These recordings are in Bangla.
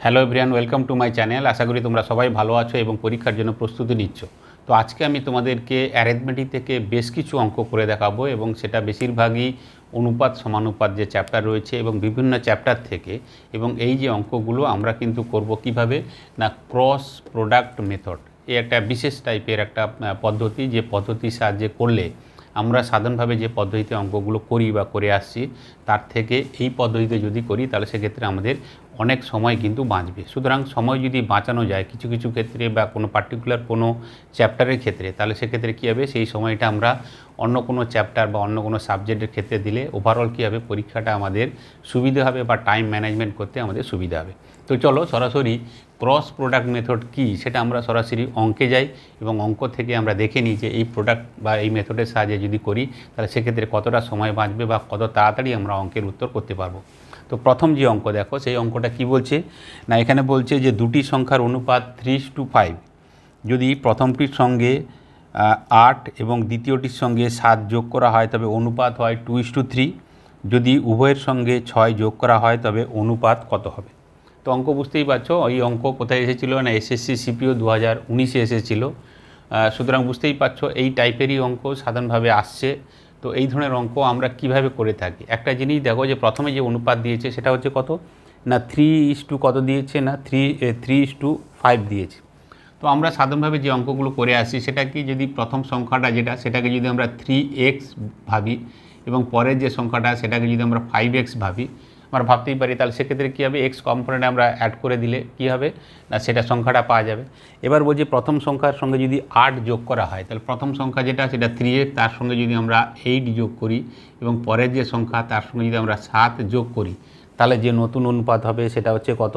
Hello everyone welcome to my channel আশা করি তোমরা সবাই ভালো আছো এবং পরীক্ষার জন্য প্রস্তুতি নিচ্ছ। তো আজকে আমি তোমাদেরকে অ্যারেথমেটিক থেকে বেশ কিছু অঙ্ক করে দেখাবো এবং সেটা বেশিরভাগই অনুপাত সমানুপাত যে চ্যাপ্টার রয়েছে এবং বিভিন্ন চ্যাপ্টার থেকে এবং এই যে অঙ্কগুলো আমরা কিন্তু করব কীভাবে? না ক্রস প্রোডাক্ট মেথড এ একটা বিশেষ টাইপের একটা পদ্ধতি যে পদ্ধতির সাহায্যে করলে আমরা সাধারণভাবে যে পদ্ধতিতে অঙ্কগুলো করি বা করে আসছি, তার থেকে এই পদ্ধতিতে যদি করি, তাহলে সেক্ষেত্রে আমাদের অনেক সময় কিন্তু বাঁচবে। সুতরাং সময় যদি বাঁচানো যায় কিছু কিছু ক্ষেত্রে বা কোনো পার্টিকুলার কোনো চ্যাপ্টারের ক্ষেত্রে, তাহলে সেক্ষেত্রে কী হবে? সেই সময়টা আমরা অন্য কোনো চ্যাপ্টার বা অন্য কোনো সাবজেক্টের ক্ষেত্রে দিলে ওভারঅল কী হবে? পরীক্ষাটা আমাদের সুবিধা হবে বা টাইম ম্যানেজমেন্ট করতে আমাদের সুবিধা হবে। তো চলো সরাসরি ক্রস প্রোডাক্ট মেথড কী সেটা আমরা সরাসরি অঙ্কে যাই এবং অঙ্ক থেকে আমরা দেখে নিই যে এই প্রোডাক্ট বা এই মেথডের সাহায্যে যদি করি, তাহলে সেক্ষেত্রে কতটা সময় বাঁচবে বা কত তাড়াতাড়ি আমরা অঙ্কের উত্তর করতে পারব। তো প্রথম যে অঙ্ক, দেখো সেই অঙ্কটা কি বলছে? না, এখানে বলছে যে দুটি সংখ্যার অনুপাত থ্রি টু ফাইভ যদি প্রথমটির সঙ্গে আট এবং দ্বিতীয়টির সঙ্গে সাত যোগ করা হয়, তবে অনুপাত হয় টু ইস টু থ্রি যদি উভয়ের সঙ্গে ছয় যোগ করা হয়, তবে অনুপাত কত হবে? তো অঙ্ক বুঝতেই পারছ, এই অঙ্ক কোথায় এসেছিল? না এসএসসি সিপিও দু হাজার উনিশে এসেছিল। সুতরাং বুঝতেই পারছ, এই টাইপেরই অঙ্ক সাধারণভাবে আসছে। তো এই ধরনের অঙ্ক আমরা কীভাবে করে থাকি? একটা জিনিস দেখো যে প্রথমে যে অনুপাত দিয়েছে সেটা হচ্ছে কত? না থ্রি ইস টু কত দিয়েছে? না three three is to five দিয়েছে। তো আমরা সাধারণভাবে যে অঙ্কগুলো করে আসি সেটা কি যদি প্রথম সংখ্যাটা যেটা, সেটাকে যদি আমরা থ্রি এক্স ভাবি এবং পরের যে সংখ্যাটা, সেটাকে যদি আমরা ফাইভ এক্স ভাবি আমরা ভাবতেই পারি, তাহলে সেক্ষেত্রে কী হবে? এক্স কম্পোনেন্ট আমরা অ্যাড করে দিলে কী হবে? না, সেটা সংখ্যাটা পাওয়া যাবে। এবার বলছি প্রথম সংখ্যার সঙ্গে যদি আট যোগ করা হয়, তাহলে প্রথম সংখ্যা যেটা সেটা থ্রি তার সঙ্গে যদি আমরা এইট যোগ করি এবং পরের যে সংখ্যা, তার সঙ্গে যদি আমরা সাত যোগ করি, তাহলে যে নতুন অনুপাত হবে, সেটা হচ্ছে কত?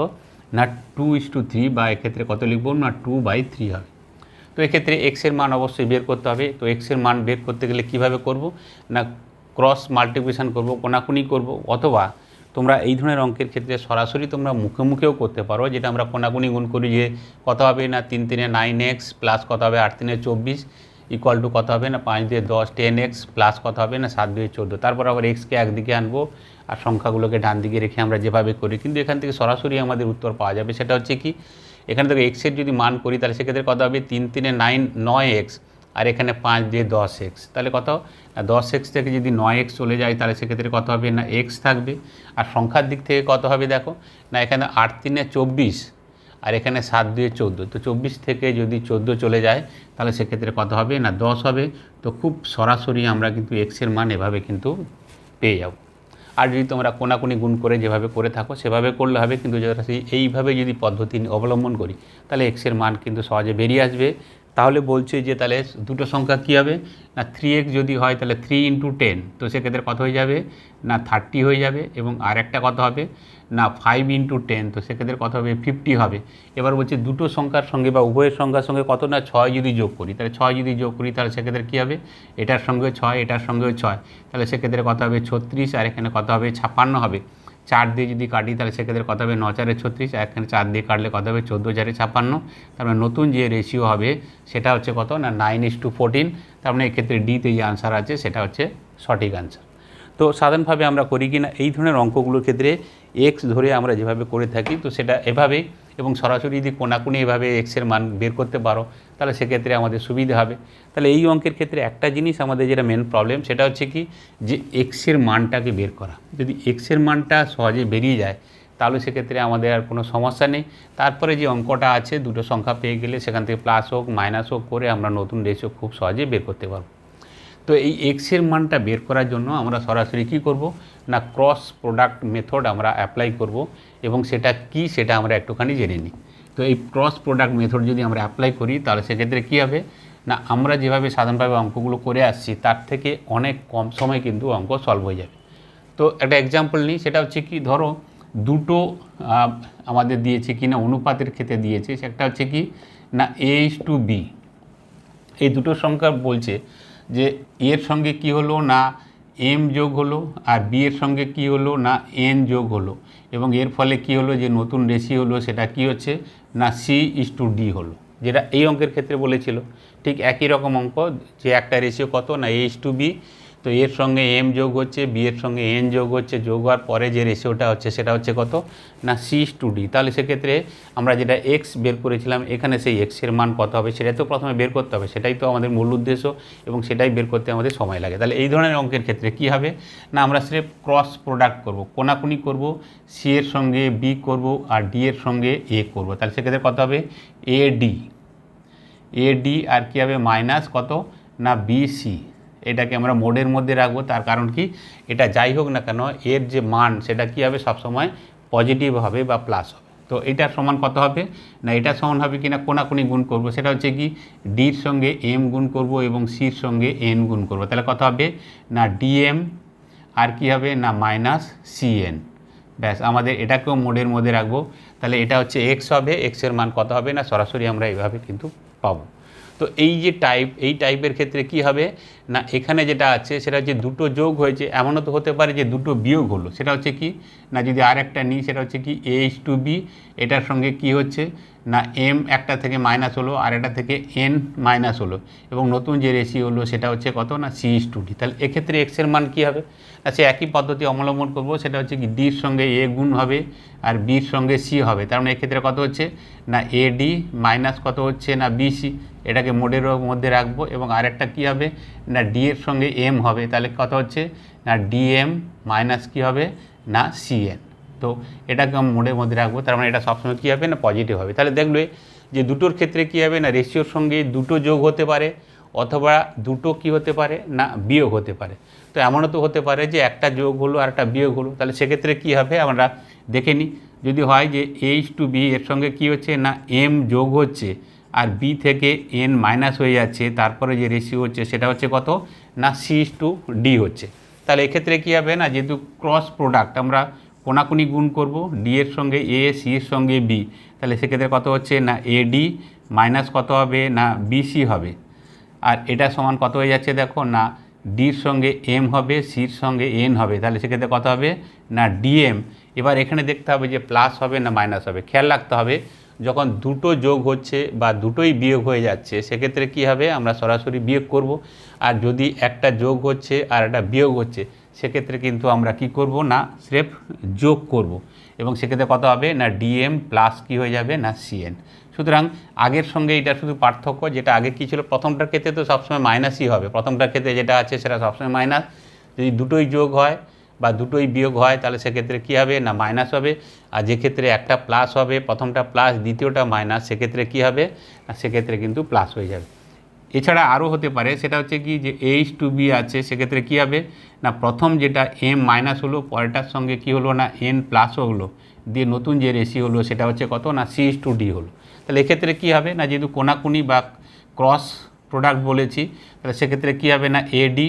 না টু ইস টু থ্রি বা এক্ষেত্রে কত লিখব? না টু বাই থ্রি হবে। তো এক্ষেত্রে এক্সের মান অবশ্যই বের করতে হবে। তো এক্সের মান বের করতে গেলে কীভাবে করব? না ক্রস মাল্টিপ্লিকেশান করব, কোনাকুনি করব, অথবা তোমরা এই ধরনের অঙ্কের ক্ষেত্রে সরাসরি তোমরা মুখে মুখেও করতে পারো, যেটা আমরা কোনাকুনি গুণ করি যে কত হবে না তিন তিনে নাইন এক্স প্লাস কত হবে আট তিনে চব্বিশ ইকুয়াল টু কত হবে না পাঁচ দিয়ে দশ টেন এক্স প্লাস কত হবে না সাত দুয়ে চোদ্দ। তারপর আবার এক্সকে একদিকে আনব আর সংখ্যাগুলোকে ডান দিকে রেখে আমরা যেভাবে করি, কিন্তু এখান থেকে সরাসরি আমাদের উত্তর পাওয়া যাবে। সেটা হচ্ছে কি, এখানে থেকে এক্সের যদি মান করি, তাহলে সেক্ষেত্রে কত হবে? তিন তিনে নাইন নয় এক্স আর এখানে পাঁচ দিয়ে দশ এক্স তাহলে কত? দশ এক্স থেকে যদি নয় এক্স চলে যায়, তাহলে সেক্ষেত্রে কত হবে? না এক্স থাকবে। আর সংখ্যার দিক থেকে কত হবে দেখো? না, এখানে আট তিনে চব্বিশ আর এখানে সাত দুয়ে চোদ্দ। তো চব্বিশ থেকে যদি চোদ্দ চলে যায়, তাহলে সেক্ষেত্রে কত হবে? না, দশ হবে। তো খুব সরাসরি আমরা কিন্তু এক্সের মান এভাবে কিন্তু পেয়ে যাব। আর যদি তোমরা কোনাকুনি গুণ করে যেভাবে করে থাকো, সেভাবে করলে হবে। কিন্তু যদি এইভাবে যদি পদ্ধতি অবলম্বন করি, তাহলে এক্সের মান কিন্তু সহজে বেরিয়ে আসবে। তাহলে বলছে যে তাহলে দুটো সংখ্যা কী হবে? না থ্রি এক্স যদি হয় তাহলে থ্রি ইন্টু টেন তো সেক্ষেত্রে কত হয়ে যাবে? না থার্টি হয়ে যাবে এবং আর একটা কত হবে? না ফাইভ ইন্টু টেন তো সেক্ষেত্রে কত হবে? ফিফটি হবে। এবার বলছে দুটো সংখ্যার সঙ্গে বা উভয়ের সংখ্যার সঙ্গে কত? না ছয় যদি যোগ করি, তাহলে ছয় যদি যোগ করি, তাহলে সেক্ষেত্রে কী হবে? এটার সঙ্গে ছয়, এটার সঙ্গেও ছয়। তাহলে সেক্ষেত্রে কত হবে? ছত্রিশ, আর এখানে কত হবে? ছাপ্পান্ন হবে। চার দিয়ে যদি কাটি, তাহলে সেক্ষেত্রে কত হবে? ন চারে ছত্রিশ একখানে চার দিয়ে কাটলে কত হবে? চোদ্দ চারে ছাপ্পান্ন। তারপরে নতুন যে রেশিও হবে, সেটা হচ্ছে কত? না নাইন ইস টু ফোরটিন তার মানে এক্ষেত্রে ডিতে যে আনসার আছে, সেটা হচ্ছে সঠিক আনসার তো সাধারণভাবে আমরা করি কি না এই ধরনের অঙ্কগুলোর ক্ষেত্রে এক্স ধরে আমরা যেভাবে করে থাকি, তো সেটা এভাবেই এবং সরাসরি যদি কোনাকুনি এভাবে এক্সের মান বের করতে পারো, তাহলে সেক্ষেত্রে আমাদের সুবিধা হবে। তাহলে এই অঙ্কের ক্ষেত্রে একটা জিনিস আমাদের যেটা মেন প্রবলেম সেটা হচ্ছে কি যে এক্সের মানটাকে বের করা। যদি এক্সের মানটা সহজে বেরিয়ে যায়, তাহলে সেক্ষেত্রে আমাদের আর কোনো সমস্যা নেই। তারপরে যে অঙ্কটা আছে, দুটো সংখ্যা পেয়ে গেলে সেখান থেকে প্লাস হোক মাইনাস হোক করে আমরা নতুন রেশিও খুব সহজে বের করতে পারব। তো এই এক্সের মানটা বের করার জন্য আমরা সরাসরি কী করব? না ক্রস প্রোডাক্ট মেথড আমরা অ্যাপ্লাই করব এবং সেটা কি সেটা আমরা একটুখানি জেনে নিই। তো এই ক্রস প্রোডাক্ট মেথড যদি আমরা অ্যাপ্লাই করি, তাহলে সেক্ষেত্রে কী হবে? না, আমরা যেভাবে সাধারণভাবে অঙ্কগুলো করে আসছি, তার থেকে অনেক কম সময় কিন্তু অঙ্ক সলভ হয়ে যাবে। তো একটা এক্সাম্পল নিই, সেটা হচ্ছে কি, ধরো দুটো আমাদের দিয়েছে কি না অনুপাতের ক্ষেত্রে দিয়েছে একটা হচ্ছে কি, না এইচ টু বি এই দুটো সংখ্যা বলছে যে এর সঙ্গে কি হলো না এম যোগ হলো আর বি এর সঙ্গে কি হলো না এন যোগ হলো। এবং এর ফলে কি হলো যে নতুন রেশি হলো, সেটা কি হচ্ছে না সি ইস টু ডি হলো, যেটা এই অঙ্কের ক্ষেত্রে বলেছিল। ঠিক একই রকম অঙ্ক, যে একটা রেশিও কত না এ ইস টু বি তো এর সঙ্গে এম যোগ হচ্ছে বি এর সঙ্গে এন যোগ হচ্ছে, যোগ হওয়ার পরে যে রেশিওটা হচ্ছে সেটা হচ্ছে কত? না সি টু ডি তাহলে সেক্ষেত্রে আমরা যেটা এক্স বের করেছিলাম, এখানে সেই এক্সের মান কত হবে? সেটাই তো প্রথমে বের করতে হবে, সেটাই তো আমাদের মূল উদ্দেশ্য এবং সেটাই বের করতে আমাদের সময় লাগে। তাহলে এই ধরনের অঙ্কের ক্ষেত্রে কি হবে? না, আমরা স্রেফ ক্রস প্রোডাক্ট করব, কোনাকুনি করব সি এর সঙ্গে বি করব আর ডি এর সঙ্গে এ করব। তাহলে সেক্ষেত্রে কত হবে? এ ডি এ ডি আর কী হবে? মাইনাস কত? না বিসি এটাকে আমরা মোডের মধ্যে রাখব। তার কারণ কি? এটা যাই হোক না কেন, এর যে মান, সেটা কী হবে? সবসময় পজিটিভ হবে বা প্লাস হবে। তো এটার সমান কত হবে? না, এটা সমান হবে কি না কোনাকুনি গুণ করব। সেটা হচ্ছে কি? ডির সঙ্গে এম গুণ করব এবং সির সঙ্গে এন গুণ করব। তাহলে কত হবে? না ডিএম আর কি হবে? না মাইনাস সিএন ব্যাস, আমাদের এটাকেও মোডের মধ্যে রাখব। তাহলে এটা হচ্ছে এক্স হবে। এক্সের মান কত হবে? না, সরাসরি আমরা এইভাবে কিন্তু পাবো। তো এই যে টাইপ এই টাইপের ক্ষেত্রে কি হবে? না, এখানে যেটা আছে, সেটা হচ্ছে দুটো যোগ হয়েছে, এমনও তো হতে পারে যে দুটো বিয়োগ হলো। সেটা হচ্ছে কি? না, যদি আর একটা নিই, সেটা হচ্ছে কি? এইচ টু বি এটার সঙ্গে কি হচ্ছে? না এম একটা থেকে মাইনাস হলো আর এটা থেকে এন মাইনাস হলো। এবং নতুন যে রেশি হলো সেটা হচ্ছে কত না সি ইস টু ডি তাহলে এক্ষেত্রে এক্সের মান কী হবে? সে একই পদ্ধতি অবলম্বন করব, সেটা হচ্ছে কি ডির সঙ্গে এ গুণ হবে আর বির সঙ্গে সি হবে। তার মানে এক্ষেত্রে কত হচ্ছে? না এ ডি মাইনাস কত হচ্ছে? না বিসি এটাকে মোডের মধ্যে রাখব এবং আরেকটা কী হবে? না ডি এর সঙ্গে এম হবে। তাহলে কত হচ্ছে? না ডিএম মাইনাস কী হবে? না সিএন তো এটাকে আমি মোডের মধ্যে রাখব। তার মানে এটা সবসময় কী হবে না পজিটিভ হবে? তাহলে দেখবে যে দুটোর ক্ষেত্রে কী হবে না রেশিওর সঙ্গে দুটো যোগ হতে পারে অথবা দুটো কি হতে পারে না বিয়োগ হতে পারে। তো এমনও তো হতে পারে যে একটা যোগ হলো আর একটা বিয়োগ হলো। তাহলে সেক্ষেত্রে কী হবে? আমরা দেখে নিই। যদি হয় যে এইচ টু বি এর সঙ্গে কী হচ্ছে না এম যোগ হচ্ছে আর বি থেকে এন মাইনাস হয়ে যাচ্ছে, তারপরে যে রেশিও হচ্ছে সেটা হচ্ছে কত? না সি টু ডি হচ্ছে। তাহলে এক্ষেত্রে কী হবে না? যেহেতু ক্রস প্রোডাক্ট আমরা কোনাকুনি গুণ করব ডি এর সঙ্গে এ সি এর সঙ্গে বি তাহলে সেক্ষেত্রে কত হচ্ছে? না এ ডি মাইনাস কত হবে? না বিসি হবে। আর এটা সমান কত হয়ে যাচ্ছে দেখো? না ডির সঙ্গে এম হবে সির সঙ্গে এন হবে। তাহলে সেক্ষেত্রে কত হবে? না ডিএম এবার এখানে দেখতে হবে যে প্লাস হবে না মাইনাস হবে। খেয়াল রাখতে হবে, যখন দুটো যোগ হচ্ছে বা দুটোই বিয়োগ হয়ে যাচ্ছে, সেক্ষেত্রে কি হবে? আমরা সরাসরি বিয়োগ করব। আর যদি একটা যোগ হচ্ছে আর একটা বিয়োগ হচ্ছে সেক্ষেত্রে কিন্তু আমরা কি করব না স্রেফ যোগ করব। এবং সেক্ষেত্রে কত হবে? না ডিএম প্লাস কি হয়ে যাবে? না সিএন। সুতরাং আগের সঙ্গে এটা শুধু পার্থক্য, যেটা আগে কী ছিল? প্রথমটার ক্ষেত্রে তো সবসময় মাইনাসই হবে। প্রথমটার ক্ষেত্রে যেটা আছে সেটা সবসময় মাইনাস। যদি দুটোই যোগ হয় বা দুটোই বিয়োগ হয়, তাহলে সেক্ষেত্রে কী হবে? না মাইনাস হবে। আর যে ক্ষেত্রে একটা প্লাস হবে, প্রথমটা প্লাস, দ্বিতীয়টা মাইনাস, সেক্ষেত্রে কী হবে? না, সেক্ষেত্রে কিন্তু প্লাস হয়ে যাবে। এছাড়া আরও হতে পারে, সেটা হচ্ছে কি? যে এইচ টু বি আছে, সেক্ষেত্রে কী হবে? না, প্রথম যেটা এম মাইনাস হলো, পরেরটার সঙ্গে কি হলো না এন প্লাসও হলো, দিয়ে নতুন যে রেশি হলো, সেটা হচ্ছে কত না সি টু ডি হলো। তাহলে এক্ষেত্রে কী হবে না, যেহেতু কোনাকুনি বা ক্রস প্রোডাক্ট বলেছি, তাহলে সেক্ষেত্রে কী হবে না এডি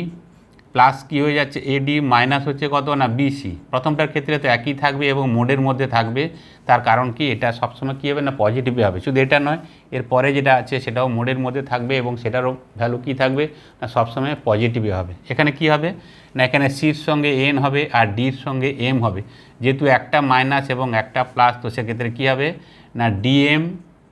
প্লাস কী হয়ে যাচ্ছে? এডি মাইনাস হচ্ছে কত? না বিসি প্রথমটার ক্ষেত্রে তো একই থাকবে এবং মোডের মধ্যে থাকবে। তার কারণ কি? এটা সবসময় কী হবে? না পজিটিভে হবে। শুধু এটা নয় এর পরে যেটা আছে সেটাও মোডের মধ্যে থাকবে এবং সেটারও ভ্যালু কী থাকবে? না, সবসময় পজিটিভে হবে। এখানে কি হবে? না, এখানে সির সঙ্গে এন হবে আর ডির সঙ্গে এম হবে। যেহেতু একটা মাইনাস এবং একটা প্লাস তো সেক্ষেত্রে কী হবে? না ডিএম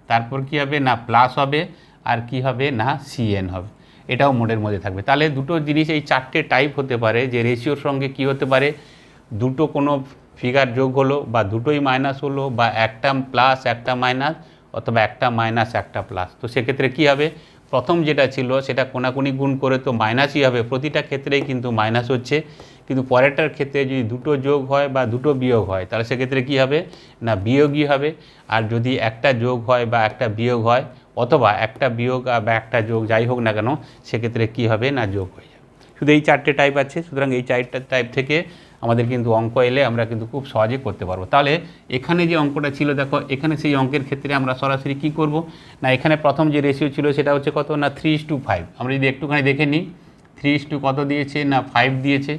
তারপর কি হবে? না প্লাস হবে। আর কি হবে? না সিএন হবে। এটাও মোডের মধ্যে থাকবে। তাহলে দুটো জিনিস এই চারটে টাইপ হতে পারে, যে রেশিওর সঙ্গে কি হতে পারে? দুটো কোনো ফিগার যোগ হলো বা দুটোই মাইনাস হলো বা একটা প্লাস একটা মাইনাস অথবা একটা মাইনাস একটা প্লাস তো সেক্ষেত্রে কি হবে? প্রথম যেটা ছিল সেটা কোনাকুনি গুণ করে তো মাইনাসই হবে। প্রতিটা ক্ষেত্রেই কিন্তু মাইনাস হচ্ছে। কিন্তু পরেরটার ক্ষেত্রে যদি দুটো যোগ হয় বা দুটো বিয়োগ হয়, তাহলে সেক্ষেত্রে কী হবে? না, বিয়োগই হবে। আর যদি একটা যোগ হয় বা একটা বিয়োগ হয় অথবা একটা বিয়োগ বা একটা যোগ যাই হোক না কেন, সেক্ষেত্রে কী হবে না যোগ হয়ে যাবে। শুধু এই চারটে টাইপ আছে, সুতরাং এই চারটে টাইপ থেকে আমাদের কিন্তু অঙ্ক এলে আমরা কিন্তু খুব সহজে করতে পারব। তাহলে এখানে যে অঙ্কটা ছিল, দেখো, এখানে সেই অঙ্কের ক্ষেত্রে আমরা সরাসরি কি করব? না, এখানে প্রথম যে রেশিও ছিল সেটা হচ্ছে কত? না থ্রি টু ফাইভ আমরা যদি একটুখানি দেখে নিই থ্রি টু কত দিয়েছে? না ফাইভ দিয়েছে।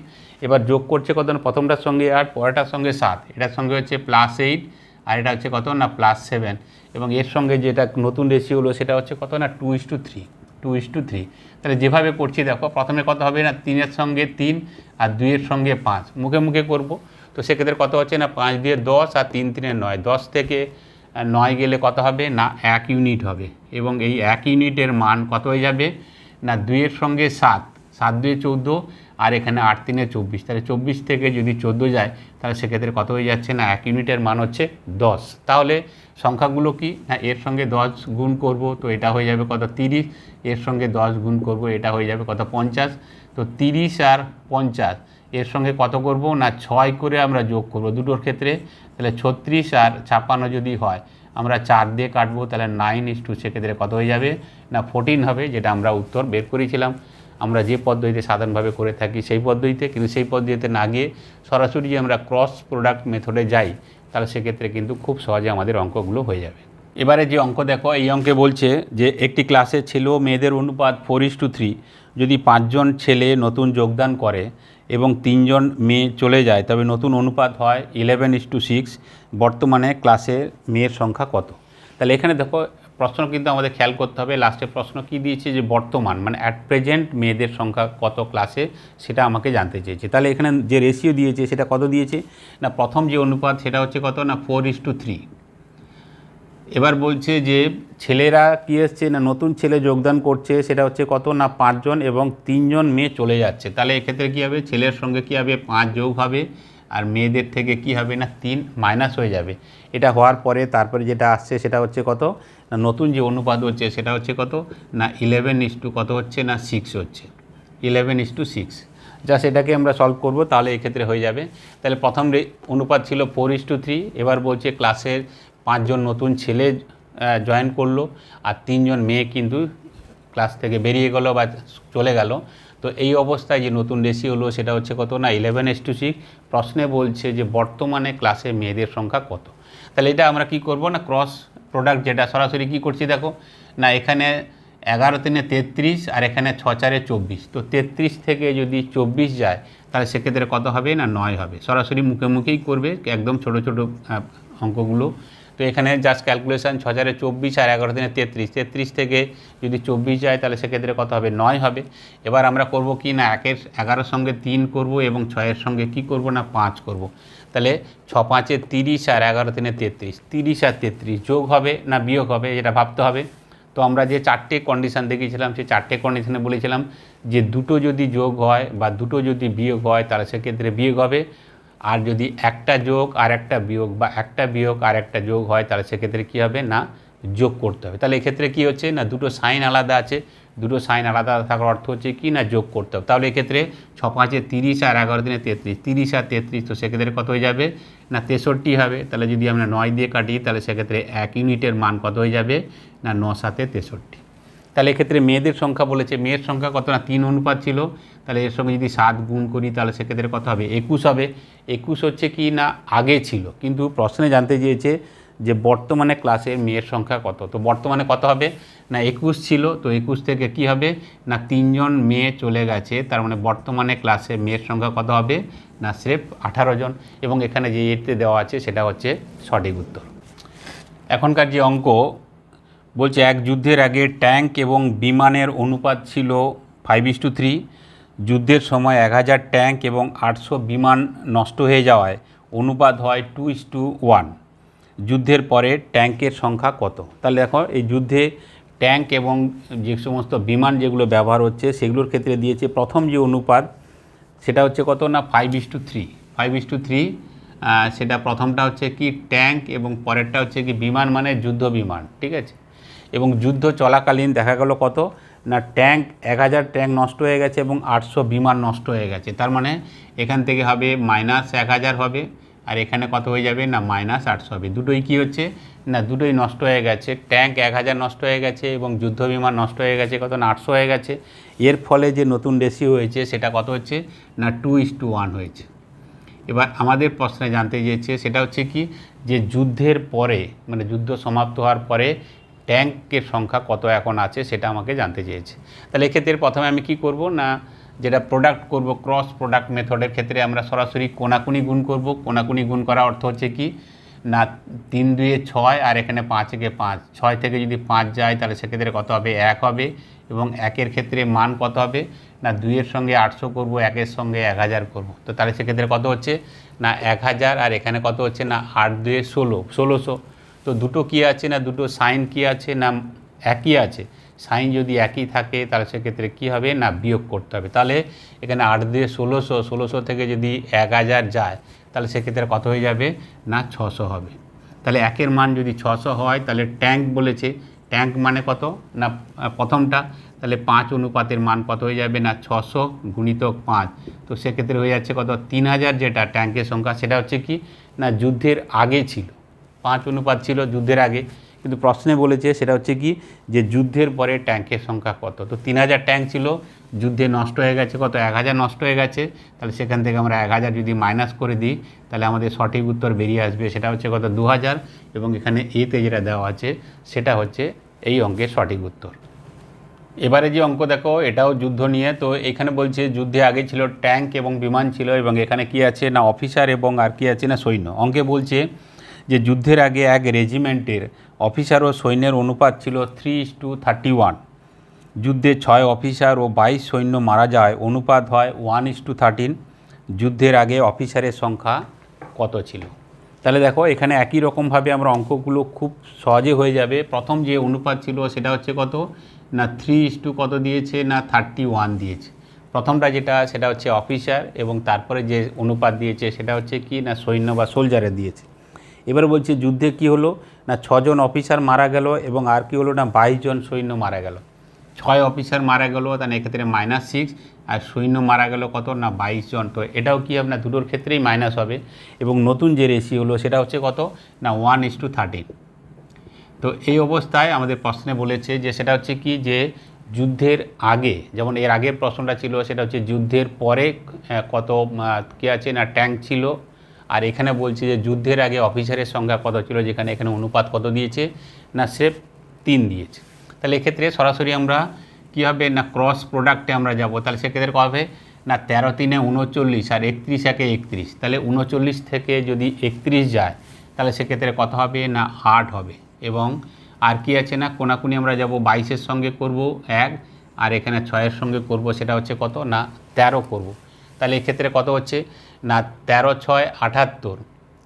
এবার যোগ করছে কত? না, প্রথমটার সঙ্গে আট, পরেরটার সঙ্গে সাত। এটার সঙ্গে হচ্ছে প্লাস এইট আর এটা হচ্ছে কত? না প্লাস সেভেন এবং এর সঙ্গে যেটা নতুন রেশিও হলো সেটা হচ্ছে কত না two is to three two is to three তাহলে যেভাবে করছি দেখো, প্রথমে কত হবে না, তিনের সঙ্গে তিন আর দুইয়ের সঙ্গে পাঁচ, মুখে মুখে করব। তো সেক্ষেত্রে কত হচ্ছে না, পাঁচ দিয়ে দশ আর তিন তিনে নয়, দশ থেকে নয় গেলে কত হবে না, এক ইউনিট হবে। এবং এই এক ইউনিটের মান কত হয়ে যাবে না, দুইয়ের সঙ্গে সাত সাত দুয়ে চৌদ্দো আর এখানে আট তিনে চব্বিশ, তাহলে চব্বিশ থেকে যদি চোদ্দ যায়, তাহলে সেক্ষেত্রে কত হয়ে যাচ্ছে না? এক ইউনিটের মান হচ্ছে দশ। তাহলে সংখ্যাগুলো কি? না, এর সঙ্গে দশ গুণ করব, তো এটা হয়ে যাবে কত তিরিশ। এর সঙ্গে দশ গুণ করব, এটা হয়ে যাবে কত পঞ্চাশ। তো তিরিশ আর পঞ্চাশ, এর সঙ্গে কত করব? না, ছয় করে আমরা যোগ করব দুটোর ক্ষেত্রে। তাহলে ছত্রিশ আর ছাপ্পান্ন যদি হয়, আমরা চার দিয়ে কাটবো, তাহলে নাইন ইস টু সেক্ষেত্রে কত হয়ে যাবে? না ফোরটিন হবে, যেটা আমরা উত্তর বের করেছিলাম। আমরা যে পদ্ধতিতে সাধারণভাবে করে থাকি সেই পদ্ধতিতে, কিন্তু সেই পদ্ধতিতে না গিয়ে সরাসরি যে আমরা ক্রস প্রোডাক্ট মেথডে যাই, তাহলে সেক্ষেত্রে কিন্তু খুব সহজে আমাদের অঙ্কগুলো হয়ে যাবে। এবারে যে অঙ্ক দেখো, এই অঙ্কে বলছে যে একটি ক্লাসে ছেলে মেয়েদের অনুপাত ফোর ইস টু থ্রি যদি পাঁচজন ছেলে নতুন যোগদান করে এবং তিনজন মেয়ে চলে যায়, তবে নতুন অনুপাত হয় ইলেভেন ইস টু সিক্স বর্তমানে ক্লাসে মেয়ের সংখ্যা কত? তাহলে এখানে দেখো প্রশ্ন কিন্তু আমাদের খেয়াল করতে হবে। লাস্টে প্রশ্ন কি দিয়েছে যে বর্তমান মানে অ্যাট প্রেজেন্ট মেয়েদের সংখ্যা কত ক্লাসে সেটা আমাকে জানতে চেয়েছে। তাহলে এখানে যে রেশিও দিয়েছে, সেটা কত দিয়েছে? না, প্রথম যে অনুপাত, সেটা হচ্ছে কত? না ফোর ইস টু থ্রি এবার বলছে যে ছেলেরা কী এসছে? না, নতুন ছেলে যোগদান করছে, সেটা হচ্ছে কত? না, পাঁচজন এবং তিনজন মেয়ে চলে যাচ্ছে। তাহলে এক্ষেত্রে কী হবে? ছেলের সঙ্গে কী হবে? পাঁচ যোগ হবে। আর মেয়েদের থেকে কি হবে না, তিন মাইনাস হয়ে যাবে। এটা হওয়ার পরে তারপরে যেটা আসছে সেটা হচ্ছে কত? না, নতুন যে অনুপাত হচ্ছে সেটা হচ্ছে কত? না ইলেভেন ইস টু কত হচ্ছে? না সিক্স হচ্ছে। ইলেভেন ইস টু সিক্স যা সেটাকে আমরা সলভ করব, তাহলে এক্ষেত্রে হয়ে যাবে। তাহলে প্রথম অনুপাত ছিল ফোর ইস টু থ্রি এবার বলছে ক্লাসের পাঁচজন নতুন ছেলে জয়েন করল, আর তিনজন মেয়ে কিন্তু ক্লাস থেকে বেরিয়ে গেল বা চলে গেল। তো এই অবস্থায় যে নতুন রেশি হলো, সেটা হচ্ছে কত না ইলেভেন এস টু সিক্স প্রশ্নে বলছে যে বর্তমানে ক্লাসে মেয়েদের সংখ্যা কত? তাহলে এটা আমরা কি করব না ক্রস প্রোডাক্ট যেটা সরাসরি কি করছি দেখো, না এখানে এগারো তিনে তেত্রিশ আর এখানে ছ চারে চব্বিশ। তো তেত্রিশ থেকে যদি চব্বিশ যায়, তাহলে সেক্ষেত্রে কত হবে না, নয় হবে। সরাসরি মুখে মুখেই করবে, একদম ছোট ছোট অঙ্কগুলো তো এখানে জাস্ট ক্যালকুলেশান ছ হাজারে চব্বিশ আর এগারো দিনে তেত্রিশ। তেত্রিশ থেকে যদি চব্বিশ যায়, তাহলে সেক্ষেত্রে কত হবে? নয় হবে। এবার আমরা করব কি না? একের এগারোর সঙ্গে তিন করব এবং ছয়ের সঙ্গে কি করব না? পাঁচ করব। তাহলে ছ পাঁচে তিরিশ আর এগারো দিনে তেত্রিশ। তিরিশ আর তেত্রিশ যোগ হবে না বিয়োগ হবে, এটা ভাবতে হবে। তো আমরা যে চারটে কন্ডিশান দেখিয়েছিলাম, সেই চারটে কন্ডিশানে বলেছিলাম যে দুটো যদি যোগ হয় বা দুটো যদি বিয়োগ হয়, তাহলে সেক্ষেত্রে বিয়োগ হবে। আর যদি একটা যোগ আর একটা বিয়োগ বা একটা বিয়োগ আর একটা যোগ হয়, তাহলে সেক্ষেত্রে কী হবে? না, যোগ করতে হবে। তাহলে এক্ষেত্রে কী হচ্ছে? না, দুটো সাইন আলাদা আছে। দুটো সাইন আলাদা থাকার অর্থ হচ্ছে কি? না, যোগ করতে হবে। তাহলে এক্ষেত্রে ছ পাঁচে তিরিশ আর এগারো দিনে তেত্রিশ। তিরিশ আর তেত্রিশ, তো সেক্ষেত্রে কত হয়ে যাবে? না, তেষট্টি হবে। তাহলে যদি আমরা নয় দিয়ে কাটি, তাহলে সেক্ষেত্রে এক ইউনিটের মান কত হয়ে যাবে? না ন সাথে তেষট্টি। তাহলে এক্ষেত্রে মেয়েদের সংখ্যা বলেছে। মেয়ের সংখ্যা কত না? তিন অনুপাত ছিল। তাহলে এর সঙ্গে যদি সাত গুণ করি, তাহলে সেক্ষেত্রে কত হবে? একুশ হবে। একুশ হচ্ছে কি না? আগে ছিল। কিন্তু প্রশ্নে জানতে চেয়েছে যে বর্তমানে ক্লাসে মেয়ের সংখ্যা কত? তো বর্তমানে কত হবে? না, একুশ ছিল। তো একুশ থেকে কি হবে? না, তিনজন মেয়ে চলে গেছে। তার মানে বর্তমানে ক্লাসে মেয়ের সংখ্যা কত হবে? না, স্রেফ আঠারো জন। এবং এখানে যে এতে দেওয়া আছে, সেটা হচ্ছে সঠিক উত্তর। এখনকার যে অঙ্ক বলছে, এক যুদ্ধের আগে ট্যাঙ্ক এবং বিমানের অনুপাত ছিল ফাইভ ইস টু থ্রি যুদ্ধের সময় এক হাজার ট্যাঙ্ক এবং আটশো বিমান নষ্ট হয়ে যাওয়ায় অনুপাত হয় টু ইস টু ওয়ান যুদ্ধের পরে ট্যাঙ্কের সংখ্যা কত? তাহলে দেখো, এই যুদ্ধে ট্যাঙ্ক এবং যে সমস্ত বিমান যেগুলো ব্যবহার হচ্ছে, সেগুলোর ক্ষেত্রে দিয়েছে প্রথম যে অনুপাত, সেটা হচ্ছে কত না five is to three five is to three সেটা প্রথমটা হচ্ছে কি, ট্যাঙ্ক এবং পরেরটা হচ্ছে কি, বিমান মানে যুদ্ধ বিমান, ঠিক আছে? এবং যুদ্ধ চলাকালীন দেখা গেল কত? না, ট্যাঙ্ক, এক হাজার ট্যাঙ্ক নষ্ট হয়ে গেছে এবং আটশো বিমান নষ্ট হয়ে গেছে। তার মানে এখান থেকে হবে মাইনাস এক হাজার হবে আর এখানে কত হয়ে যাবে? না, মাইনাস আটশো হবে। দুটোই কি হচ্ছে? না, দুটোই নষ্ট হয়ে গেছে। ট্যাঙ্ক এক হাজার নষ্ট হয়ে গেছে এবং যুদ্ধ বিমান নষ্ট হয়ে গেছে, কত? না, আটশো হয়ে গেছে। এর ফলে যে নতুন রেশিও হয়েছে, সেটা কত হচ্ছে? না টু ইস টু ওয়ান হয়েছে। এবার আমাদের প্রশ্নে জানতে চেয়েছে, সেটা হচ্ছে কি? যে যুদ্ধের পরে মানে যুদ্ধ সমাপ্ত হওয়ার পরে ট্যাঙ্কের সংখ্যা কত এখন আছে সেটা আমাকে জানতে চেয়েছে। তাহলে এক্ষেত্রে প্রথমে আমি কি করব না, যেটা প্রোডাক্ট করব ক্রস প্রোডাক্ট মেথডের ক্ষেত্রে আমরা সরাসরি কোনাকুনি গুণ করব। কোনাকুনি গুণ করা অর্থ হচ্ছে কি, না তিন দুয়ে ছয় আর এখানে পাঁচ একে পাঁচ। ছয় থেকে যদি পাঁচ যায় তাহলে সেক্ষেত্রে কত হবে? এক হবে এবং একের ক্ষেত্রে মান কত হবে? না দুইয়ের সঙ্গে আটশো করব, একের সঙ্গে এক হাজার করব। তো তাহলে সেক্ষেত্রে কত হচ্ছে? না এক হাজার আর এখানে কত হচ্ছে? না আট দুয়ে ষোলো, ষোলোশো। তো দুটো কী আছে না দুটো সাইন কী আছে না একই আছে? সাইন যদি একই থাকে, তাহলে সেক্ষেত্রে কী হবে? না, বিয়োগ করতে হবে। তাহলে এখানে আট দিয়ে ষোলোশো ষোলোশো থেকে যদি এক হাজার যায়, তাহলে সেক্ষেত্রে কত হয়ে যাবে? না, ছশো হবে। তাহলে একের মান যদি ছশো হয়, তাহলে ট্যাঙ্ক বলেছে। ট্যাঙ্ক মানে কত? না, প্রথমটা। তাহলে পাঁচ অনুপাতের মান কত হয়ে যাবে? না, ছশো গুণিতক পাঁচ। তো সেক্ষেত্রে হয়ে যাচ্ছে কত? তিন হাজার যেটা ট্যাঙ্কের সংখ্যা, সেটা হচ্ছে কি? না, যুদ্ধের আগে ছিল। পাঁচ অনুপাত ছিল যুদ্ধের আগে। কিন্তু প্রশ্নে বলেছে সেটা হচ্ছে কি যে যুদ্ধের পরে ট্যাঙ্কের সংখ্যা কত? তো তিন হাজার ট্যাঙ্ক ছিল, যুদ্ধে নষ্ট হয়ে গেছে কত? এক হাজার নষ্ট হয়ে গেছে। তাহলে সেখান থেকে আমরা এক হাজার যদি মাইনাস করে দিই, তাহলে আমাদের সঠিক উত্তর বেরিয়ে আসবে। সেটা হচ্ছে কত? দু হাজার। এবং এখানে এতে যেটা দেওয়া আছে, সেটা হচ্ছে এই অঙ্কের সঠিক উত্তর। এবারে যে অঙ্ক দেখো, এটাও যুদ্ধ নিয়ে। তো এখানে বলছে যুদ্ধে আগে ছিল ট্যাঙ্ক এবং বিমান ছিল, এবং এখানে কি আছে? না অফিসার এবং আর কি আছে? না সৈন্য। অঙ্কে বলছে যে যুদ্ধের আগে এক রেজিমেন্টের অফিসার ও সৈন্যের অনুপাত ছিল থ্রি টু থার্টি ওয়ান। যুদ্ধে ছয় অফিসার ও বাইশ সৈন্য মারা যায়, অনুপাত হয় ওয়ান ইস টু থার্টিন। যুদ্ধের আগে অফিসারের সংখ্যা কত ছিল? তাহলে দেখো, এখানে একই রকমভাবে আমরা অঙ্কগুলো খুব সহজে হয়ে যাবে। প্রথম যে অনুপাত ছিল সেটা হচ্ছে কত? না থ্রি ইস টু কত দিয়েছে? না থার্টি ওয়ান দিয়েছে। প্রথমটা যেটা, সেটা হচ্ছে অফিসার এবং তারপরে যে অনুপাত দিয়েছে সেটা হচ্ছে কি? না সৈন্য বা সোলজারে দিয়েছে। এবার বলছে, যুদ্ধে কি হলো? না, ছজন অফিসার মারা গেল এবং আর কি হলো? না বাইশ জন সৈন্য মারা গেল। ছয় অফিসার মারা গেল, তাহলে এক্ষেত্রে মাইনাস সিক্স আর সৈন্য মারা গেল কত? না বাইশ জন তো এটাও কি আপনার দুটোর ক্ষেত্রেই মাইনাস হবে। এবং নতুন যে রেশি হলো, সেটা হচ্ছে কত? না ওয়ান ইস টু থার্টিন তো এই অবস্থায় আমাদের প্রশ্নে বলেছে যে, সেটা হচ্ছে কি? যে যুদ্ধের আগে, যেমন এর আগের প্রশ্নটা ছিল, সেটা হচ্ছে যুদ্ধের পরে কত কী আছে? না ট্যাঙ্ক ছিল। আর এখানে বলছে যে যুদ্ধের আগে অফিসারের সংখ্যা কত ছিল, যেখানে এখানে অনুপাত কত দিয়েছে, না সেফ তিন দিয়েছে। তাহলে এক্ষেত্রে সরাসরি আমরা কী হবে না ক্রস প্রোডাক্টে আমরা যাব, তাহলে সেক্ষেত্রে কত হবে? না তেরো তিনে উনচল্লিশ আর একত্রিশ একে একত্রিশ। তাহলে উনচল্লিশ থেকে যদি একত্রিশ যায়, তাহলে সেক্ষেত্রে কত হবে? না আট হবে। এবং আর কি আছে না, কোনাকুনি আমরা যাব, বাইশের সঙ্গে করব এক, আর এখানে ছয়ের সঙ্গে করব, সেটা হচ্ছে কত? না তেরো করব। তাহলে এক্ষেত্রে কত হচ্ছে? না তেরো ছয় আটাত্তর,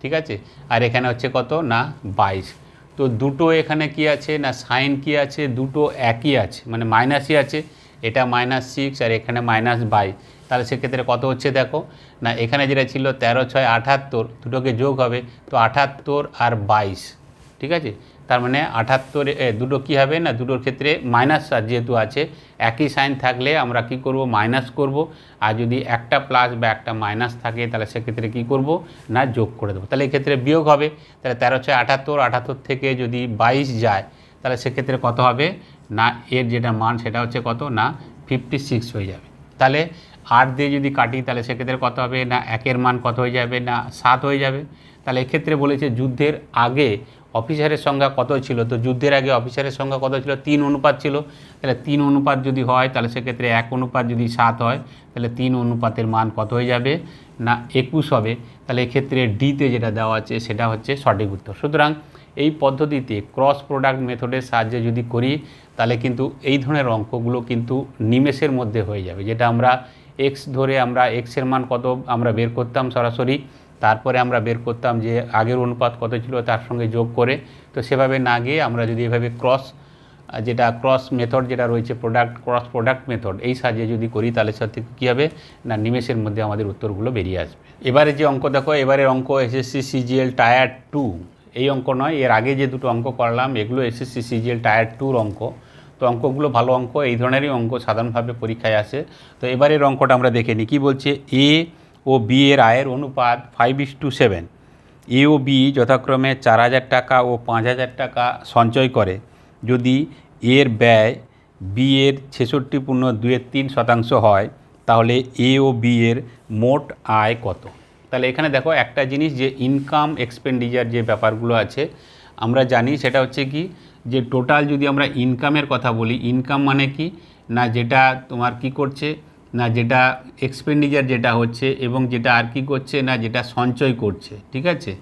ঠিক আছে? আর এখানে হচ্ছে কত? না বাইশ। তো দুটো এখানে কি আছে? না সাইন কি আছে? দুটো একই আছে মানে মাইনাসই আছে। এটা মাইনাস সিক্স আর এখানে মাইনাস বাইশ। তাহলে সেক্ষেত্রে কত হচ্ছে দেখো? না এখানে যেটা ছিল তেরো ছয় আটাত্তর, দুটোকে যোগ হবে, তো আটাত্তর আর বাইশ, ঠিক আছে? তার মানে আটাত্তর দুটো কি হবে না? দুটোর ক্ষেত্রে মাইনাস যেহেতু আছে, একই সাইন থাকলে আমরা কি করব? মাইনাস করব। আর যদি একটা প্লাস বা একটা মাইনাস থাকে, তাহলে সেক্ষেত্রে কি করব? না, যোগ করে দেবো। তাহলে এক্ষেত্রে বিয়োগ হবে। তাহলে তেরো ছয় আটাত্তর আটাত্তর থেকে যদি বাইশ যায়, তাহলে সেক্ষেত্রে কত হবে? না, এর যেটা মান সেটা হচ্ছে কত? না ফিফটি সিক্স হয়ে যাবে। তাহলে আট দিয়ে যদি কাটি, তাহলে সেক্ষেত্রে কত হবে? না, একের মান কত হয়ে যাবে? না, সাত হয়ে যাবে। তাহলে এক্ষেত্রে বলেছে যুদ্ধের আগে অফিসারের সংখ্যা কত ছিল? তো যুদ্ধের আগে অফিসারের সংখ্যা কত ছিল? তিন অনুপাত ছিল। তাহলে তিন অনুপাত যদি হয়, তাহলে সেক্ষেত্রে এক অনুপাত যদি সাত হয়, তাহলে তিন অনুপাতের মান কত হয়ে যাবে? না, একুশ হবে। তাহলে এক্ষেত্রে ডিতে যেটা দেওয়া আছে, সেটা হচ্ছে সঠিক উত্তর। সুতরাং এই পদ্ধতিতে ক্রস প্রোডাক্ট মেথডের সাহায্যে যদি করি, তাহলে কিন্তু এই ধরনের অঙ্কগুলো কিন্তু নিমেষের মধ্যে হয়ে যাবে। যেটা আমরা এক্স ধরে আমরা এক্সের মান কত আমরা বের করতাম সরাসরি? তারপরে আমরা বের করতাম যে আগের অনুপাত কত ছিল তার সঙ্গে যোগ করে। তো সেভাবে না গিয়ে আমরা যদি এভাবে ক্রস যেটা ক্রস মেথড যেটা রয়েছে প্রোডাক্ট ক্রস প্রোডাক্ট মেথড এই সাহায্যে যদি করি তাহলে সাথে কী হবে? না, নিমেষের মধ্যে আমাদের উত্তরগুলো বেরিয়ে আসবে। এবারে যে অঙ্ক দেখো, এবারের অঙ্ক এসএসসি সিজিএল টায়ার টু এই অঙ্ক নয়, এর আগে যে দুটো অঙ্ক করলাম, এগুলো এসএসসি সিজিএল টায়ার টুর অঙ্ক। তো অঙ্কগুলো ভালো অঙ্ক, এই ধরনেরই অঙ্ক সাধারণভাবে পরীক্ষায় আসে। তো এবারের অঙ্কটা আমরা দেখে নিই। কী বলছে? এ ও বি এর আয়ের অনুপাত five is to seven A O B যথাক্রমে চার হাজার টাকা ও পাঁচ হাজার টাকা সঞ্চয় করে। যদি এর ব্যয় বি এর ছেষট্টি পূর্ণ দুয়ের তিন শতাংশ হয়, তাহলে এ ও বি এর মোট আয় কত? তাহলে এখানে দেখো একটা জিনিস যে ইনকাম এক্সপেন্ডিচার যে ব্যাপারগুলো আছে, আমরা জানি সেটা হচ্ছে কি যে টোটাল যদি আমরা ইনকামের কথা বলি ইনকাম মানে কি? না যেটা তোমার কি করছে? না যেটা এক্সপেন্ডিচার যেটা হচ্ছে এবং যেটা আর কি করছে না যেটা সঞ্চয় করছে, ঠিক আছে?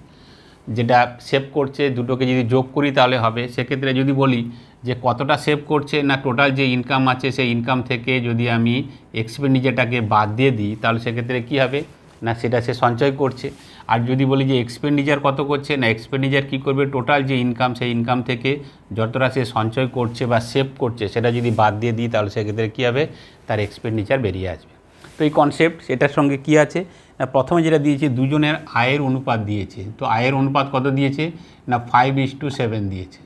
যেটা সেভ করছে, দুটোকে যদি যোগ করি তাহলে হবে। সেক্ষেত্রে যদি বলি যে কতটা সেভ করছে না টোটাল যে ইনকাম আছে, সেই ইনকাম থেকে যদি আমি এক্সপেন্ডিচারটাকে বাদ দিয়ে দিই, তাহলে সেক্ষেত্রে কী হবে? না সেটা সে সঞ্চয় করছে। আর যদি বলি যে এক্সপেন্ডিচার কত করছে, না এক্সপেন্ডিচার কী করবে টোটাল যে ইনকাম সেই ইনকাম থেকে যতটা সে সঞ্চয় করছে বা সেভ করছে, সেটা যদি বাদ দিয়ে দিই, তাহলে সেক্ষেত্রে কী হবে? তার এক্সপেন্ডিচার বেরিয়ে আসবে। তো এই কনসেপ্ট সেটার সঙ্গে কি আছে? না, প্রথমে যেটা দিয়েছে, দুজনের আয়ের অনুপাত দিয়েছে। তো আয়ের অনুপাত কত দিয়েছে? না ফাইভ ইস টু সেভেন দিয়েছে।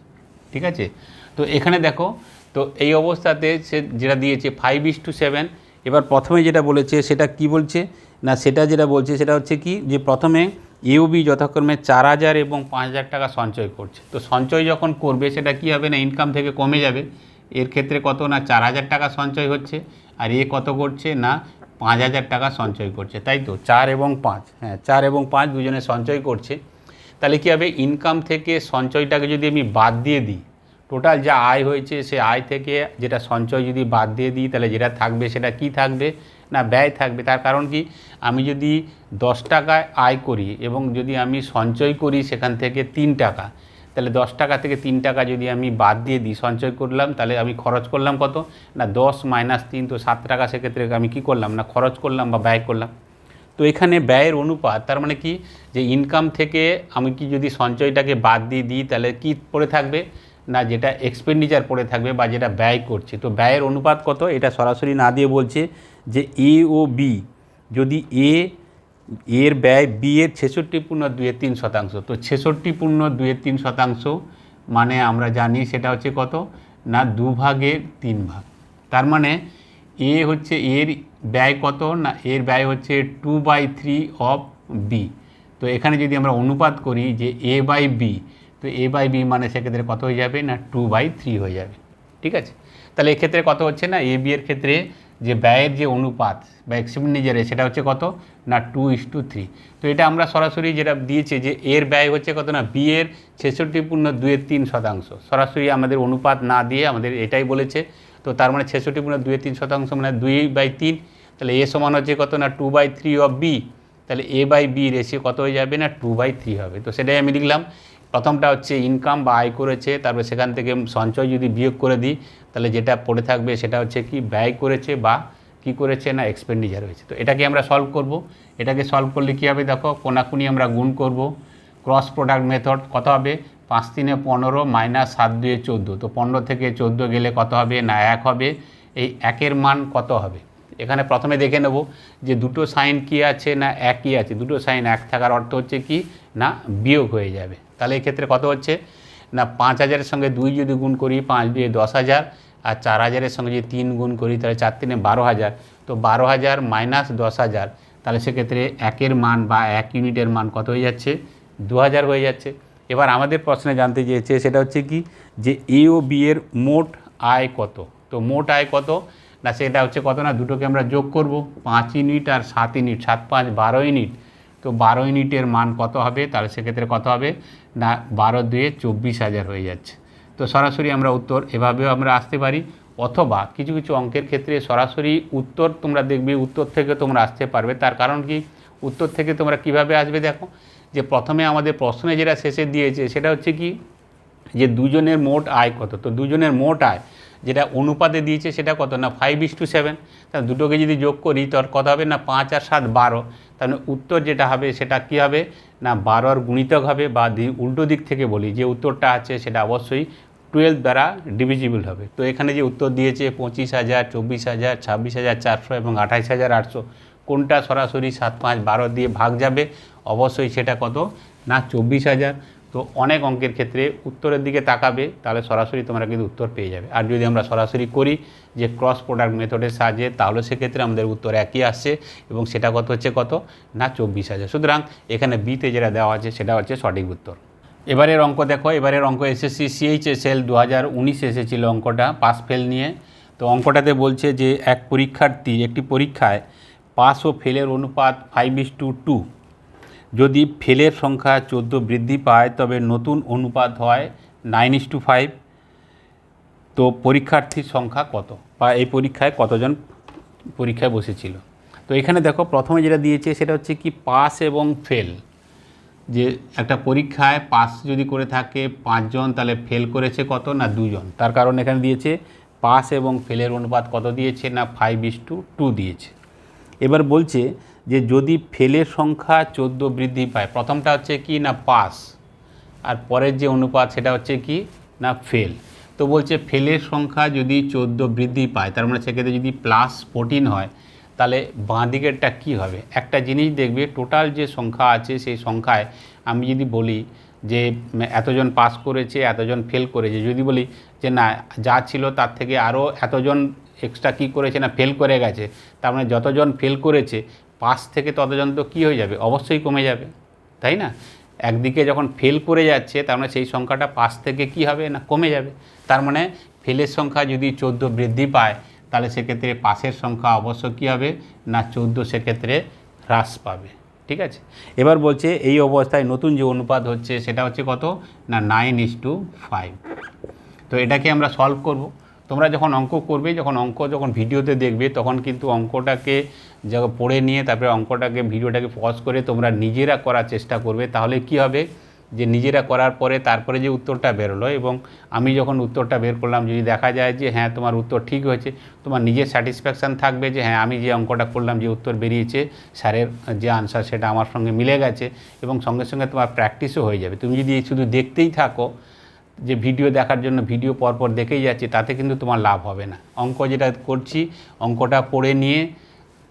ঠিক আছে? তো এখানে দেখো, তো এই অবস্থাতে সে যেটা দিয়েছে ফাইভ ইস টু সেভেন এবার প্রথমে যেটা বলেছে, সেটা কি বলছে? না, সেটা যেটা বলছে, সেটা হচ্ছে কি, যে প্রথমে ইউবি যথাক্রমে চার হাজার এবং পাঁচ হাজার টাকা সঞ্চয় করছে। তো সঞ্চয় যখন করবে, সেটা কি হবে না ইনকাম থেকে কমে যাবে। এর ক্ষেত্রে কত না, চার হাজার টাকা সঞ্চয় হচ্ছে, আর এ কত করছে না, পাঁচ হাজার টাকা সঞ্চয় করছে। তাই তো? চার এবং পাঁচ হ্যাঁ চার এবং পাঁচ দুজনে সঞ্চয় করছে। তাহলে কী হবে? ইনকাম থেকে সঞ্চয়টাকে যদি আমি বাদ দিয়ে দিই টোটাল যা আয় হয়েছে, সে আয় থেকে যেটা সঞ্চয় যদি বাদ দিয়ে দিই, তাহলে যেটা থাকবে, সেটা কি থাকবে? না, ব্যয় থাকবে। তার কারণ কি? আমি যদি দশ টাকায় আয় করি এবং যদি আমি সঞ্চয় করি সেখান থেকে তিন টাকা, তাহলে দশ টাকা থেকে তিন টাকা যদি আমি বাদ দিয়ে দিই, সঞ্চয় করলাম, তাহলে আমি খরচ করলাম কত? না, দশ মাইনাস তিন, তো সাত টাকা সেক্ষেত্রে আমি কি করলাম? না, খরচ করলাম বা ব্যয় করলাম। তো এখানে ব্যয়ের অনুপাত, তার মানে কি? যে ইনকাম থেকে আমি কি যদি সঞ্চয়টাকে বাদ দিয়ে দিই, তাহলে কি পড়ে থাকবে? না যেটা এক্সপেন্ডিচার পড়ে থাকবে বা যেটা ব্যয় করছে। তো ব্যয়ের অনুপাত কত? এটা সরাসরি না দিয়ে বলছে যে এ ও বি যদি এ এর ব্যয় বি এর ছেষট্টি পূর্ণ দুয়ের তিন শতাংশ। তো ছেষট্টি পূর্ণ দুয়ের তিন শতাংশ মানে আমরা জানি সেটা হচ্ছে কত? না, দু ভাগের তিন ভাগ। তার মানে এ হচ্ছে এর ব্যয় কত? না, এর ব্যয় হচ্ছে two by three of B তো এখানে যদি আমরা অনুপাত করি যে এ বাই বি তো এ বাই বি মানে সেক্ষেত্রে কত হয়ে যাবে? না টু বাই থ্রি হয়ে যাবে। ঠিক আছে? তাহলে এক্ষেত্রে কত হচ্ছে না? এ বি এর ক্ষেত্রে যে ব্যয়ের যে অনুপাত বা এক্সপেন্ডিচারে সেটা হচ্ছে কত? না টু ইস টু থ্রি তো এটা আমরা সরাসরি যেটা দিয়েছে যে এর ব্যয় হচ্ছে কত না? বি এর ছেষট্টি পূর্ণ দুয়ের তিন শতাংশ। সরাসরি আমাদের অনুপাত না দিয়ে আমাদের এটাই বলেছে। তো তার মানে ছেষট্টি পূর্ণ দুয়ের তিন শতাংশ মানে দুই বাই তিন। তাহলে এ সমান হচ্ছে কত না? Two by three of B তাহলে এ বাই বি রেশিও কত হয়ে যাবে? না টু বাই থ্রি হবে। তো সেটাই আমি লিখলাম। প্রথমটা হচ্ছে ইনকাম বা আয় করেছে, তারপর সেখান থেকে সঞ্চয় যদি বিয়োগ করে দিই, তাহলে যেটা পড়ে থাকবে সেটা হচ্ছে কি ব্যয় করেছে বা কি করেছে না এক্সপেন্ডিচার হয়েছে। তো এটাকে আমরা সলভ করব। এটাকে সলভ করলে কী হবে দেখো, কোনাকুনি আমরা গুণ করব। ক্রস প্রোডাক্ট মেথড কত হবে? পাঁচ তিনে পনেরো মাইনাস সাত দুয়ে চোদ্দ। তো পনেরো থেকে চোদ্দ গেলে কত হবে না এক হবে? এই একের মান কত হবে? এখানে প্রথমে দেখে নেব যে দুটো সাইন কি আছে না একই আছে। দুটো সাইন এক থাকার অর্থ হচ্ছে কি? না বিয়োগ হয়ে যাবে। তাহলে এক্ষেত্রে কত হচ্ছে? না, পাঁচ হাজারের সঙ্গে দুই যদি গুণ করি, পাঁচ দিয়ে দশ হাজার, আর চার হাজারের সঙ্গে যদি তিন গুণ করি, তাহলে চার তিনে বারো হাজার। তো বারো হাজার মাইনাস দশ হাজার, তাহলে সেক্ষেত্রে একের মান বা এক ইউনিটের মান কত হয়ে যাচ্ছে? দু হাজার হয়ে যাচ্ছে। এবার আমাদের প্রশ্নে জানতে চেয়েছে, সেটা হচ্ছে কি? যে এ ও বি এর মোট আয় কত? তো মোট আয় কত? না, সেটা হচ্ছে কত না, দুটোকে আমরা যোগ করব। পাঁচ ইউনিট আর সাত ইউনিট, সাত পাঁচ বারো ইউনিট। তো বারো ইউনিটের মান কত হবে? তাহলে সেক্ষেত্রে কত হবে? না, বারো দুয়ে চব্বিশ হাজার হয়ে যাচ্ছে। তো সরাসরি আমরা উত্তর এভাবেও আমরা আসতে পারি, অথবা কিছু কিছু অঙ্কের ক্ষেত্রে সরাসরি উত্তর তোমরা দেখবে, উত্তর থেকে তোমরা আসতে পারবে। তার কারণ কি? উত্তর থেকে তোমরা কীভাবে আসবে দেখো? যে প্রথমে আমাদের প্রশ্নে যেটা শেষে দিয়েছে, সেটা হচ্ছে কি? যে দুজনের মোট আয় কত? তো দুজনের মোট আয় যেটা অনুপাতে দিয়েছে সেটা কত না? ফাইভ ইস টু সেভেন তাহলে দুটোকে যদি যোগ করি তোর কত হবে না? পাঁচ আর সাত, বারো। তাহলে উত্তর যেটা হবে, সেটা কি হবে? না বারোর গুণিতক হবে, বা উল্টো দিক থেকে বলি, যে উত্তরটা আছে সেটা অবশ্যই টুয়েলভ দ্বারা ডিভিজিবল হবে। তো এখানে যে উত্তর দিয়েছে, পঁচিশ হাজার, চব্বিশ হাজার, ছাব্বিশ হাজার, চারশো এবং আঠাইশ হাজার, আটশো। কোনটা সরাসরি সাত, পাঁচ, বারো দিয়ে ভাগ যাবে? অবশ্যই সেটা কত? না, চব্বিশ হাজার। তো অনেক অঙ্কের ক্ষেত্রে উত্তরের দিকে তাকাবে, তাহলে সরাসরি তোমরা কিন্তু উত্তর পেয়ে যাবে। আর যদি আমরা সরাসরি করি যে ক্রস প্রোডাক্ট মেথডের সাহায্যে, তাহলে সেক্ষেত্রে আমাদের উত্তর একই আসছে এবং সেটা কত হচ্ছে কত? না, চব্বিশ হাজার। সুতরাং এখানে বিতে যেটা দেওয়া আছে, সেটা হচ্ছে সঠিক উত্তর। এবারের অঙ্ক দেখো, এবারের অঙ্ক এসএসসি সিএইচএসএল দু হাজার উনিশে এসেছিল অঙ্কটা পাস ফেল নিয়ে। তো অঙ্কটাতে বলছে যে এক পরীক্ষার্থী, একটি পরীক্ষায় পাস ও ফেলের অনুপাত ফাইভ ইস টু টু যদি ফেলের সংখ্যা চোদ্দ বৃদ্ধি পায়, তবে নতুন অনুপাত হয় নাইন ইস টু ফাইভ তো পরীক্ষার্থীর সংখ্যা কত? বা এই পরীক্ষায় কতজন পরীক্ষায় বসেছিল? তো এখানে দেখো, প্রথমে যেটা দিয়েছে সেটা হচ্ছে কি পাস এবং ফেল যে একটা পরীক্ষায় পাস যদি করে থাকে পাঁচজন, তাহলে ফেল করেছে কত না দুজন? তার কারণ এখানে দিয়েছে পাস এবং ফেলের অনুপাত কত দিয়েছে না ফাইভ ইস টু টু দিয়েছে। এবার বলছে যে যদি ফেলের সংখ্যা চোদ্দ বৃদ্ধি পায়, প্রথমটা হচ্ছে কি না পাস? আর পরের যে অনুপাত সেটা হচ্ছে কি না ফেল? তো বলছে ফেলের সংখ্যা যদি চোদ্দ বৃদ্ধি পায়, তার মানে সেক্ষেত্রে যদি প্লাস ফোরটিন হয়, তাহলে বাঁ দিকেরটা কী হবে? একটা জিনিস দেখবে, টোটাল যে সংখ্যা আছে সেই সংখ্যায় আমি যদি বলি যে এতজন পাস করেছে, এতজন ফেল করেছে, যদি বলি যে না, যা ছিল তার থেকে আরও এতজন এক্সট্রা কী করেছে না ফেল করে গেছে, তার মানে যতজন ফেল করেছে পাস থেকে ততজন তো কী হয়ে যাবে? অবশ্যই কমে যাবে, তাই না? একদিকে যখন ফেল করে যাচ্ছে, তার মানে সেই সংখ্যাটা পাস থেকে কি হবে না কমে যাবে? তার মানে ফেলের সংখ্যা যদি চোদ্দ বৃদ্ধি পায়, তাহলে সেক্ষেত্রে পাশের সংখ্যা অবশ্য কী হবে না চোদ্দ, সেক্ষেত্রে হ্রাস পাবে, ঠিক আছে? এবার বলছে এই অবস্থায় নতুন যে অনুপাত হচ্ছে, সেটা হচ্ছে কত? না নাইন ইস টু ফাইভ তো এটাকে আমরা সলভ করব। তোমরা যখন অঙ্ক করবে, যখন অঙ্ক, যখন ভিডিওতে দেখবে, তখন কিন্তু অঙ্কটাকে পড়ে নিয়ে, তারপরে অঙ্কটাকে, ভিডিওটাকে পজ করে তোমরা নিজেরা করার চেষ্টা করবে। তাহলে কি হবে? যে নিজেরা করার পরে তারপরে যে উত্তরটা বেরোলো এবং আমি যখন উত্তরটা বের করলাম, যদি দেখা যায় যে হ্যাঁ তোমার উত্তর ঠিক হয়েছে, তোমার নিজের স্যাটিসফ্যাকশান থাকবে যে হ্যাঁ আমি যে অঙ্কটা করলাম, যে উত্তর বেরিয়েছে, স্যারের যে আনসার সেটা আমার সঙ্গে মিলে গেছে এবং সঙ্গে সঙ্গে তোমার প্র্যাকটিসও হয়ে যাবে। তুমি যদি শুধু দেখতেই থাকো যে ভিডিও দেখার জন্য ভিডিও পরপর দেখেই যাচ্ছে, তাতে কিন্তু তোমার লাভ হবে না। অঙ্ক যেটা করছি, অঙ্কটা পড়ে নিয়ে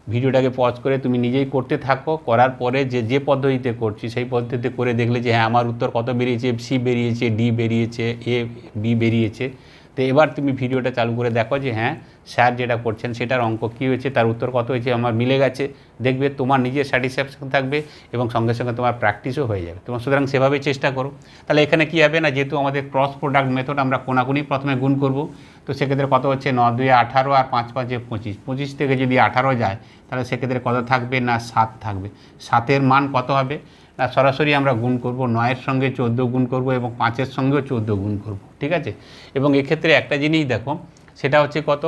ভিডিওটাকে পজ করে তুমি নিজেই করতে থাকো। করার পরে যে যে পদ্ধতিতে করছি, সেই পদ্ধতিতে করে দেখলে যে হ্যাঁ আমার উত্তর কত বেরিয়েছে? সি বেরিয়েছে ডি বেরিয়েছে এ বি বেরিয়েছে। তো এবার তুমি ভিডিওটা চালু করে দেখো যে হ্যাঁ স্যার যেটা করছেন সেটার অঙ্ক কী হয়েছে, তার উত্তর কত হয়েছে, আমার মিলে গেছে। দেখবে তোমার নিজের স্যাটিসফ্যাকশন থাকবে এবং সঙ্গে সঙ্গে তোমার প্র্যাকটিসও হয়ে যাবে। তোমার সুতরাং সেভাবেই চেষ্টা করো। তাহলে এখানে কী হবে না, যেহেতু আমাদের ক্রস প্রোডাক্ট মেথড আমরা কোনাকুনি প্রথমে গুণ করব, তো সেক্ষেত্রে কত হচ্ছে ন, দুই, আঠারো আর পাঁচ, পাঁচে পঁচিশ। পঁচিশ থেকে যদি আঠারো যায়, তাহলে সেক্ষেত্রে কত থাকবে না, সাত থাকবে। সাতের মান কত হবে? না, সরাসরি আমরা গুণ করব, নয়ের সঙ্গে চোদ্দ গুণ করব এবং পাঁচের সঙ্গেও চোদ্দ গুণ করব, ঠিক আছে? এবং এক্ষেত্রে একটা জিনিস দেখো, সেটা হচ্ছে কত?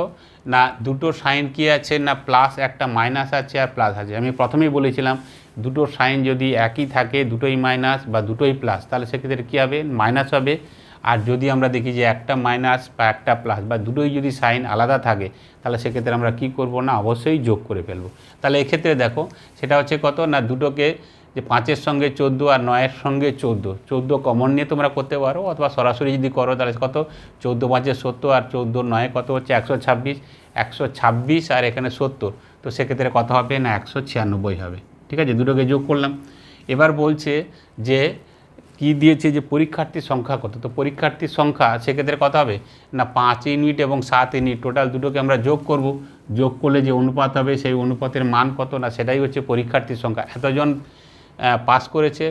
না, দুটো সাইন কি আছে, না প্লাস একটা মাইনাস আছে আর প্লাস আছে? আমি প্রথমেই বলেছিলাম, দুটো সাইন যদি একই থাকে, দুটোই মাইনাস বা দুটোই প্লাস, তাহলে সেক্ষেত্রে কী হবে? মাইনাস হবে। আর যদি আমরা দেখি যে একটা মাইনাস বা একটা প্লাস বা দুটোই যদি সাইন আলাদা থাকে, তাহলে সেক্ষেত্রে আমরা কি করব না? অবশ্যই যোগ করে ফেলব। তাহলে এক্ষেত্রে দেখো, সেটা হচ্ছে কত? না, দুটোকে যে পাঁচের সঙ্গে চোদ্দ আর নয়ের সঙ্গে চোদ্দ। চোদ্দ কমন নিয়ে তোমরা করতে পারো, অথবা সরাসরি যদি করো তাহলে কত? চোদ্দ পাঁচে সত্তর আর চোদ্দ নয় কত হচ্ছে? একশো ছাব্বিশ। একশো ছাব্বিশ আর এখানে সত্তর। তো সেক্ষেত্রে কত হবে? না, একশো ছিয়ানব্বই হবে। ঠিক আছে? দুটোকে যোগ করলাম। এবার বলছে যে, কি দিয়েছে যে পরীক্ষার্থীর সংখ্যা কত? তো পরীক্ষার্থীর সংখ্যা সেক্ষেত্রে কত হবে? না, পাঁচ ইউনিট এবং সাত ইউনিট। টোটাল দুটোকে আমরা যোগ করব। যোগ করলে যে অনুপাত হবে, সেই অনুপাতের মান কত? না, সেটাই হচ্ছে পরীক্ষার্থীর সংখ্যা। এতজন পাস করেছে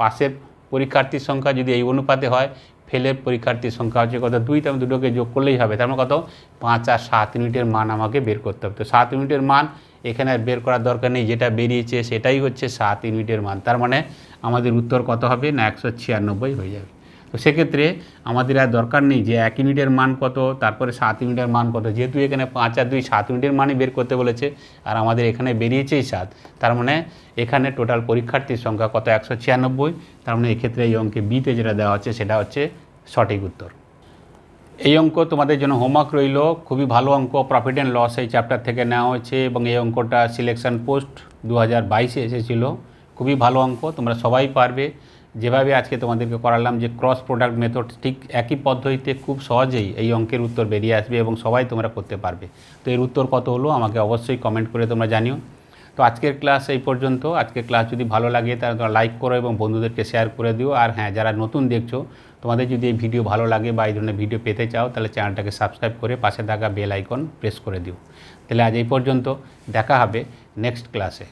পাশের পরীক্ষার্থীর সংখ্যা যদি এই অনুপাতে হয়, ফেলের পরীক্ষার্থীর সংখ্যা হচ্ছে কত? দুই তেমন আমি দুটোকে যোগ করলেই হবে। তার মানে কত? পাঁচ আর সাত ইউনিটের মান আমাকে বের করতে হবে। তো সাত ইউনিটের মান এখানে আর বের করার দরকার নেই। যেটা বেরিয়েছে সেটাই হচ্ছে সাত ইউনিটের মান। তার মানে আমাদের উত্তর কত হবে? না, একশো ছিয়ানব্বই হয়ে যাবে। তো সেক্ষেত্রে আমাদের আর দরকার নেই যে এক ইউনিটের মান কত, তারপরে সাত ইউনিটের মান কত। যেহেতু এখানে পাঁচ আর দুই সাত ইউনিটের মানই বের করতে বলেছে, আর আমাদের এখানে বেরিয়েছেই সাত। তার মানে এখানে টোটাল পরীক্ষার্থীর সংখ্যা কত? একশো ছিয়ানব্বই। তার মানে এক্ষেত্রে এই অঙ্কে বিতে যেটা দেওয়া হচ্ছে সেটা হচ্ছে সঠিক উত্তর। এই অঙ্ক তোমাদের জন্য হোমওয়ার্ক রইল। খুবই ভালো অঙ্ক। প্রফিট অ্যান্ড লস এই চ্যাপ্টার থেকে নেওয়া হয়েছে এবং এই অঙ্কটা সিলেকশন পোস্ট দু হাজার বাইশে এসেছিল। খুবই ভালো অঙ্ক, তোমরা সবাই পারবে। যেভাবে আজকে তোমাদেরকে করালাম যে ক্রস প্রোডাক্ট মেথড ঠিক একই পদ্ধতিতে খুব সহজেই এই অঙ্কের উত্তর বেরিয়ে আসবে এবং সবাই তোমরা করতে পারবে। তো এর উত্তর কত হলো আমাকে অবশ্যই কমেন্ট করে তোমরা জানিও। তো আজকের ক্লাস এই পর্যন্ত। আজকের ক্লাস যদি ভালো লাগে তাহলে তোমরা লাইক করো এবং বন্ধুদেরকে শেয়ার করে দিও। আর হ্যাঁ যারা নতুন দেখছ, তোমাদের যদি এই ভিডিও ভালো লাগে বা এই ধরনের ভিডিও পেতে চাও, তাহলে চ্যানেলটাকে সাবস্ক্রাইব করে পাশে থাকা বেল আইকন প্রেস করে দিও। তাহলে আজ এই পর্যন্ত। দেখা হবে নেক্সট ক্লাসে